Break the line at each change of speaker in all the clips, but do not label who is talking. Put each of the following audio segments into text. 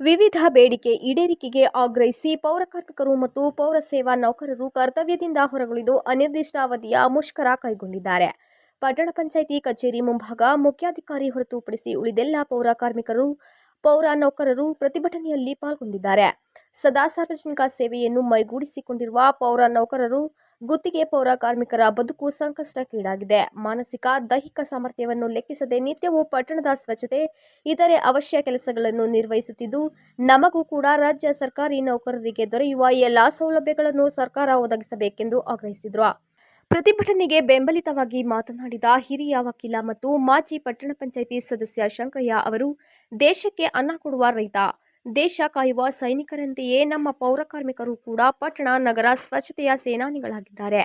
ವಿವಿಧ ಬೇಡಿಕೆ ಈಡೇರಿಕೆಗೆ ಆಗ್ರಹಿಸಿ ಪೌರ ಕಾರ್ಮಿಕರು ಮತ್ತು ಪೌರ ಸೇವಾ ನೌಕರರು ಕರ್ತವ್ಯದಿಂದ ಹೊರಗುಳಿದು ಅನಿರ್ದಿಷ್ಟಾವಧಿಯ ಮುಷ್ಕರ ಕೈಗೊಂಡಿದ್ದಾರೆ. ಪಟ್ಟಣ ಪಂಚಾಯಿತಿ ಕಚೇರಿ ಮುಂಭಾಗ ಮುಖ್ಯಾಧಿಕಾರಿ ಹೊರತುಪಡಿಸಿ ಉಳಿದೆಲ್ಲ ಪೌರ ಕಾರ್ಮಿಕರು, ಪೌರ ನೌಕರರು ಪ್ರತಿಭಟನೆಯಲ್ಲಿ ಪಾಲ್ಗೊಂಡಿದ್ದಾರೆ. ಸದಾ ಸಾರ್ವಜನಿಕ ಸೇವೆಯನ್ನು ಮೈಗೂಡಿಸಿಕೊಂಡಿರುವ ಪೌರ ನೌಕರರು ಗುತ್ತಿಗೆ ಪೌರ ಕಾರ್ಮಿಕರ ಬದುಕು ಸಂಕಷ್ಟಕ್ಕೀಡಾಗಿದೆ. ಮಾನಸಿಕ, ದೈಹಿಕ ಸಾಮರ್ಥ್ಯವನ್ನು ಲೆಕ್ಕಿಸದೆ ನಿತ್ಯವೂ ಪಟ್ಟಣದ ಸ್ವಚ್ಛತೆ, ಇತರೆ ಅವಶ್ಯ ಕೆಲಸಗಳನ್ನು ನಿರ್ವಹಿಸುತ್ತಿದ್ದು, ನಮಗೂ ಕೂಡ ರಾಜ್ಯ ಸರ್ಕಾರಿ ನೌಕರರಿಗೆ ದೊರೆಯುವ ಎಲ್ಲಾ ಸೌಲಭ್ಯಗಳನ್ನು ಸರ್ಕಾರ ಒದಗಿಸಬೇಕೆಂದು ಆಗ್ರಹಿಸಿದರು. ಪ್ರತಿಭಟನೆಗೆ ಬೆಂಬಲಿತವಾಗಿ ಮಾತನಾಡಿದ ಹಿರಿಯ ವಕೀಲ ಮತ್ತು ಮಾಜಿ ಪಟ್ಟಣ ಪಂಚಾಯಿತಿ ಸದಸ್ಯ ಶಂಕರಯ್ಯ ಅವರು, ದೇಶಕ್ಕೆ ಅನ್ನ ಕೊಡುವ ರೈತ. ದೇಶ ಕಾಯುವ ಸೈನಿಕರಂತೆಯೇ ನಮ್ಮ ಪೌರಕಾರ್ಮಿಕರು ಕೂಡ ಪಟ್ಟಣ, ನಗರ ಸ್ವಚ್ಛತೆಯ ಸೇನಾನಿಗಳಾಗಿದ್ದಾರೆ.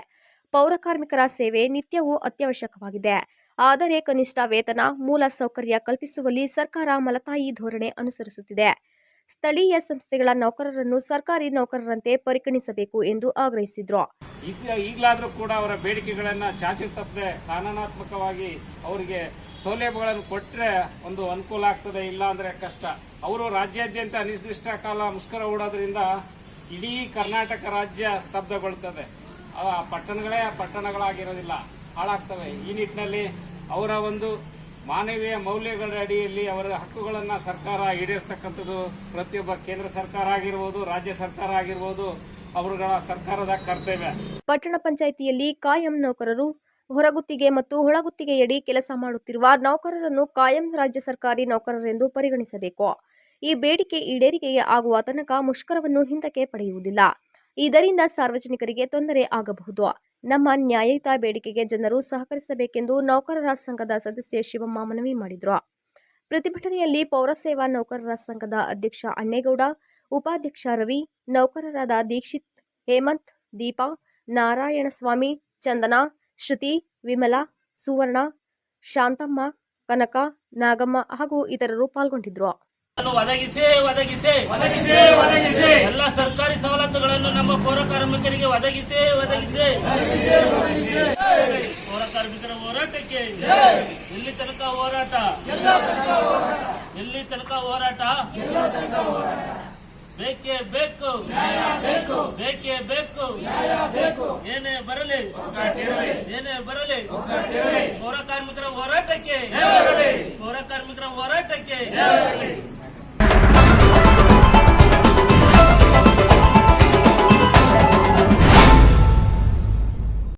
ಪೌರಕಾರ್ಮಿಕರ ಸೇವೆ ನಿತ್ಯವೂ ಅತ್ಯವಶ್ಯಕವಾಗಿದೆ. ಆದರೆ ಕನಿಷ್ಠ ವೇತನ, ಮೂಲ ಸೌಕರ್ಯ ಕಲ್ಪಿಸುವಲ್ಲಿ ಸರ್ಕಾರ ಮಲತಾಯಿ ಧೋರಣೆ ಅನುಸರಿಸುತ್ತಿದೆ. ಸ್ಥಳೀಯ ಸಂಸ್ಥೆಗಳ ನೌಕರರನ್ನು ಸರ್ಕಾರಿ ನೌಕರರಂತೆ ಪರಿಗಣಿಸಬೇಕು ಎಂದು ಆಗ್ರಹಿಸಿದ್ರು.
ಈಗ ಈಗಲಾದರೂ ಕೂಡ ಅವರ ಬೇಡಿಕೆಗಳನ್ನು ಚಾಚು ತಪ್ಪದೆ ಕಾನೂನಾತ್ಮಕವಾಗಿ ಅವರಿಗೆ ಸೌಲಭ್ಯಗಳನ್ನು ಕೊಟ್ಟರೆ ಒಂದು ಅನುಕೂಲ ಆಗ್ತದೆ, ಇಲ್ಲ ಅಂದ್ರೆ ಕಷ್ಟ. ಅವರು ರಾಜ್ಯಾದ್ಯಂತ ಅನಿರ್ದಿಷ್ಟ ಕಾಲ ಮುಷ್ಕರ ಹೂಡೋದ್ರಿಂದ ಇಡೀ ಕರ್ನಾಟಕ ರಾಜ್ಯ ಸ್ತಬ್ಧಗೊಳ್ತದೆ. ಆ ಪಟ್ಟಣಗಳೇ ಪಟ್ಟಣಗಳಾಗಿರೋದಿಲ್ಲ, ಹಾಳಾಗ್ತವೆ. ಈ ನಿಟ್ಟಿನಲ್ಲಿ ಅವರ ಒಂದು ಮಾನವೀಯ ಮೌಲ್ಯಗಳ ಅಡಿಯಲ್ಲಿ ಅವರ ಹಕ್ಕುಗಳನ್ನು ಸರ್ಕಾರ ಈಡೇರಿಸ್ತಕ್ಕಂಥದ್ದು ಪ್ರತಿಯೊಬ್ಬ ಕೇಂದ್ರ ಸರ್ಕಾರ ಆಗಿರ್ಬೋದು, ರಾಜ್ಯ ಸರ್ಕಾರ ಆಗಿರ್ಬೋದು, ಅವರುಗಳ ಸರ್ಕಾರದ ಕರ್ತವ್ಯ.
ಪಟ್ಟಣ ಪಂಚಾಯಿತಿಯಲ್ಲಿ ಕಾಯಂ ನೌಕರರು ಹೊರಗುತ್ತಿಗೆ ಮತ್ತು ಹೊಳಗುತ್ತಿಗೆಯಡಿ ಕೆಲಸ ಮಾಡುತ್ತಿರುವ ನೌಕರರನ್ನು ಕಾಯಂ ರಾಜ್ಯ ಸರ್ಕಾರಿ ನೌಕರರೆಂದು ಪರಿಗಣಿಸಬೇಕು. ಈ ಬೇಡಿಕೆ ಈಡೇರಿಕೆಗೆ ಆಗುವ ತನಕ ಮುಷ್ಕರವನ್ನು ಹಿಂದಕ್ಕೆ ಪಡೆಯುವುದಿಲ್ಲ. ಇದರಿಂದ ಸಾರ್ವಜನಿಕರಿಗೆ ತೊಂದರೆ ಆಗಬಹುದು. ನಮ್ಮ ನ್ಯಾಯಯುತ ಬೇಡಿಕೆಗೆ ಜನರು ಸಹಕರಿಸಬೇಕೆಂದು ನೌಕರರ ಸಂಘದ ಸದಸ್ಯ ಶಿವಮ್ಮ ಮನವಿ ಮಾಡಿದರು. ಪ್ರತಿಭಟನೆಯಲ್ಲಿ ಪೌರಸೇವಾ ನೌಕರರ ಸಂಘದ ಅಧ್ಯಕ್ಷ ಅಣ್ಣೇಗೌಡ, ಉಪಾಧ್ಯಕ್ಷ ರವಿ, ನೌಕರರಾದ ದೀಕ್ಷಿತ್ ಹೇಮಂತ್, ದೀಪಾ, ನಾರಾಯಣಸ್ವಾಮಿ, ಚಂದನ ಶ್ರುತಿ ವಿಮಲಾ ಸುವರ್ಣ ಶಾಂತಮ್ಮ ಕನಕ ನಾಗಮ್ಮ ಹಾಗೂ ಇತರರು
ಪಾಲ್ಗೊಂಡಿದ್ರು. ಒದಗಿಸಿ ಒದಗಿಸಿ ಒದಗಿಸಿ ಒದಗಿಸಿ. ಎಲ್ಲ ಸರ್ಕಾರಿ ಸವಲತ್ತುಗಳನ್ನು ನಮ್ಮ ಪೌರ ಕಾರ್ಮಿಕರಿಗೆ ಒದಗಿಸಿ ಒದಗಿಸಿ. ಪೌರ ಕಾರ್ಮಿಕರ ಹೋರಾಟಕ್ಕೆ ಎಲ್ಲಿ ತನಕ ಹೋರಾಟ? ಎಲ್ಲಿ ತನಕ ಹೋರಾಟ. ಬೇಕು. ಬೇಕೇ ಬೇಕು ಏನೇ ಬರಲಿ. ಏನೇ ಬರಲಿ. ಪೌರ ಕಾರ್ಮಿಕರ ಹೋರಾಟಕ್ಕೆ. ಪೌರ ಕಾರ್ಮಿಕರ ಹೋರಾಟಕ್ಕೆ.